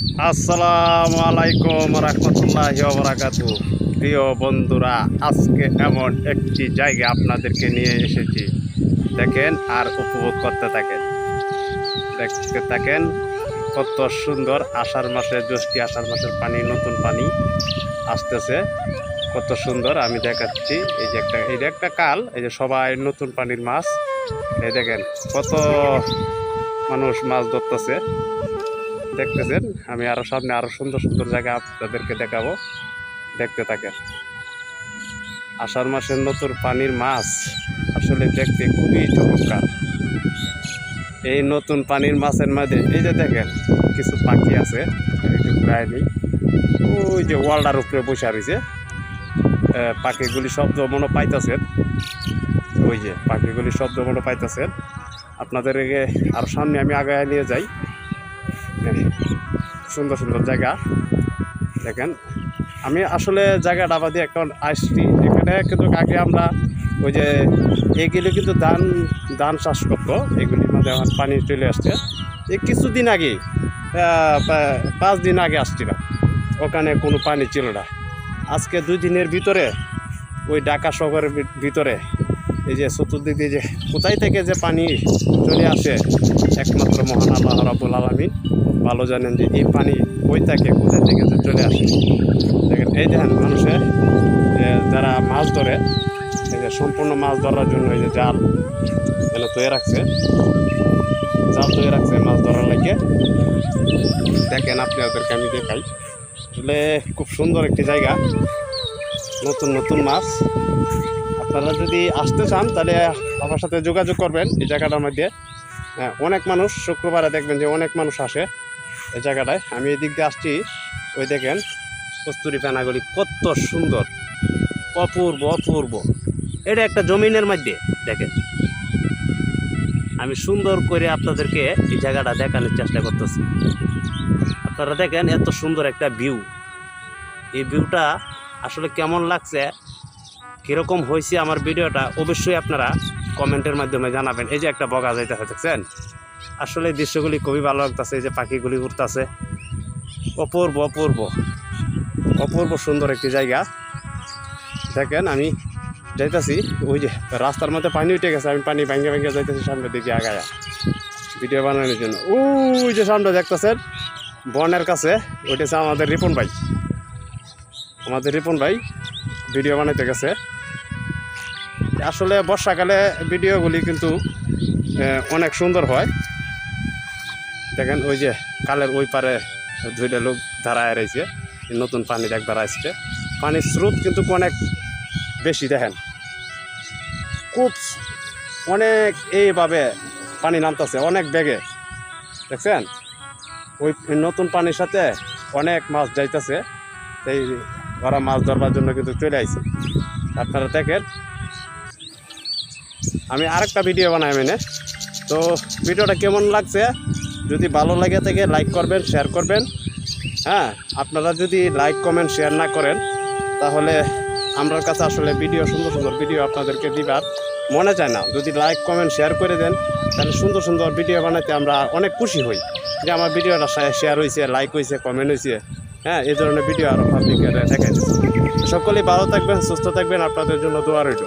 আসসালামু আলাইকুম রহমতুল্লাহ বরাকাতু প্রিয় বন্ধুরা, আজকে এমন একটি জায়গা আপনাদেরকে নিয়ে এসেছি। দেখেন আর উপভোগ করতে থাকেন। দেখতে থাকেন কত সুন্দর আষাঢ় মাসে, জ্যৈষ্ঠী আষাঢ় মাসের পানি, নতুন পানি আসতেছে। কত সুন্দর, আমি দেখাচ্ছি। এই যে একটা, এই যে একটা কাল, এই যে সবাই নতুন পানির মাছ। এই দেখেন কত মানুষ মাছ ধরতেছে। দেখতেছেন, আমি আরও সামনে আরও সুন্দর সুন্দর জায়গা আপনাদেরকে দেখাবো। দেখতে থাকেন। আষাঢ় মাসের নতুন পানির মাছ আসলে দেখতে খুবই চমৎকার। এই নতুন পানির মাছের মাঝে এই যে দেখেন, কিছু পাখি আছে, একটু ওই যে ওয়ালটার উপরে বসে রয়েছে। পাখিগুলি শব্দ মনে পাইতেছেন। ওই যে পাখিগুলি শব্দ মনে পাইতেছেন। আপনাদেরকে আর সামনে আমি আগায় নিয়ে যাই। সুন্দর সুন্দর জায়গা। দেখেন, আমি আসলে জায়গাটা বাদে এখন আসছি। এখানে কিন্তু আগে আমরা ওই যে এগুলি কিন্তু ধান ধান চাষ করতো। এগুলির মধ্যে এখন পানি চলে আসছে। এই কিছুদিন আগে পাঁচ দিন আগে আসছিলাম। ওখানে কোনো পানি ছিল না। আজকে দুই দিনের ভিতরে ওই ঢাকা শহরের ভিতরে এই যে চতুর্দিক দিয়ে যে কোথায় থেকে যে পানি চলে আসে, একমাত্র মহান আল্লাহ রাবুল আলমী ভালো জানেন যে এই পানি ওই থাকে, কোথায় থেকে যে চলে আসে। দেখেন, এই দেখেন মানুষের যারা মাছ ধরে সম্পূর্ণ মাছ ধরার জন্য এই যে জাল এনে তৈরি রাখছে। জাল তৈরি রাখছে মাছ ধরার লাগে। দেখেন আপনি, ওদেরকে আমি দেখাই। আসলে খুব সুন্দর একটি জায়গা। নতুন নতুন মাছ। আপনারা যদি আসতে চান, তাহলে আমার সাথে যোগাযোগ করবেন এই জায়গাটার মধ্যে। হ্যাঁ অনেক মানুষ শুক্রবারে দেখবেন যে অনেক মানুষ আসে। এই জায়গাটায়। আমি এদিক দিয়ে আসছি। ওই দেখেন, কস্তুরি ফেনাগুলি কত সুন্দর। অপূর্ব অপূর্ব। এটা একটা জমিনের মধ্যে, দেখেন। আমি সুন্দর করে আপনাদেরকে এই জায়গাটা দেখানোর চেষ্টা করতেছি। আপনারা দেখেন এত সুন্দর একটা ভিউ। এই ভিউটা আসলে কেমন লাগছে, কীরকম হয়েছে আমার ভিডিওটা অবশ্যই আপনারা কমেন্টের মাধ্যমে জানাবেন। এই যে একটা বগা যাইতেছে, দেখছেন? আসলে দৃশ্যগুলি খুবই ভালো লাগতেছে, এই যে পাখিগুলি উঠতেছে অপূর্ব অপূর্ব। অপূর্ব সুন্দর একটি জায়গা। দেখেন, আমি যাইতাছি, ওই যে রাস্তার মধ্যে পানি উঠে গেছে, আমি পানি ভেঙে ভেঙে যাইতেছি সামনের দিকে আগায়া। ভিডিও বানানোর জন্য। ওই যে সামনে দেখতেছেন, বনের কাছে, ওইটা আমাদের রিপন ভাই। আমাদের রিপন ভাই ভিডিও বানাইতে গেছে। আসলে বর্ষাকালে ভিডিওগুলি কিন্তু অনেক সুন্দর হয়। দেখেন ওই যে কালের ওই পারে দুইটা লোক দাঁড়ায় রয়েছে নতুন পানি একবার আসছে। পানির স্রোত কিন্তু অনেক বেশি, দেখেন। খুব অনেক এইভাবে পানি নামতেছে, অনেক বেগে। দেখছেন? ওই নতুন পানির সাথে অনেক মাছ যাইতেছে, এই ওরা মাছ ধরবার জন্য কিন্তু চলে আইছে। আপনারা দেখেন আমি আরেকটা ভিডিও বানাই মেনে। তো ভিডিওটা কেমন লাগছে? যদি ভালো লাগে থাকে লাইক করবেন শেয়ার করবেন। হ্যাঁ আপনারা যদি লাইক কমেন্ট শেয়ার না করেন, তাহলে আমার কাছে আসলে ভিডিও, সুন্দর সুন্দর ভিডিও আপনাদেরকে দিবার মনে চায় না। যদি লাইক কমেন্ট শেয়ার করে দেন, তাহলে সুন্দর সুন্দর ভিডিও বানাতে আমরা অনেক খুশি হই। যে আমার ভিডিওটা শেয়ার হয়েছে লাইক হয়েছে কমেন্ট হয়েছে হ্যাঁ এই ধরনের ভিডিও আরও পাবলিকের দেখাই সকলেই ভালো থাকবেন, সুস্থ থাকবেন। আপনাদের জন্য দোয়া রইল।